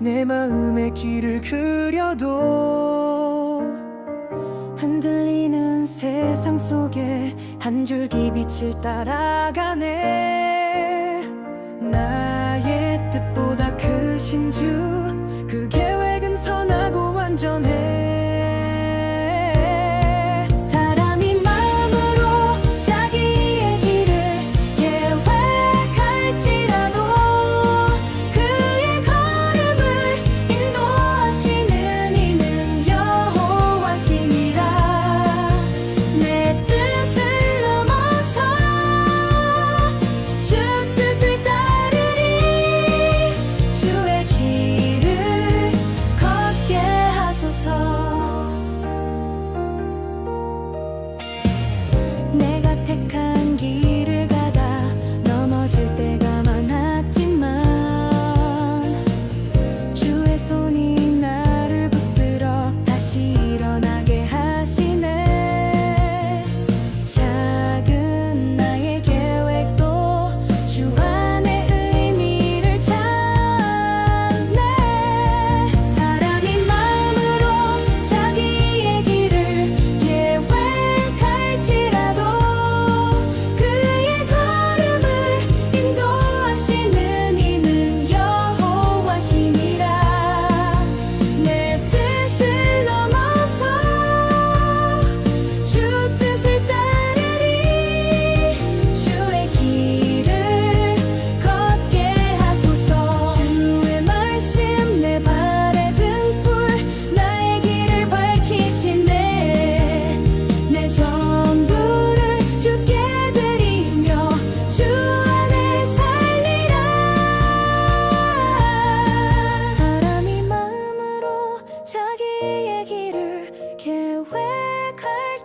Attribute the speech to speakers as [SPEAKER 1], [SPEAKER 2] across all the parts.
[SPEAKER 1] 내 마음의 길을 그려도 흔들리는 세상 속에 한 줄기 빛을 따라가네. 나의 뜻보다 크신 주 그 계획은 선하고 완전해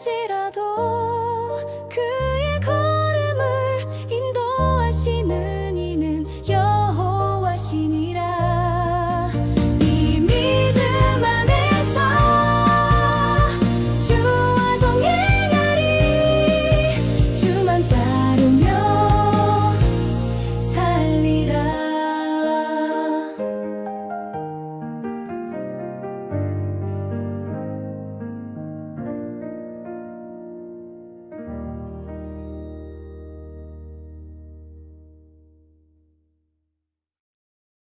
[SPEAKER 1] 할지라도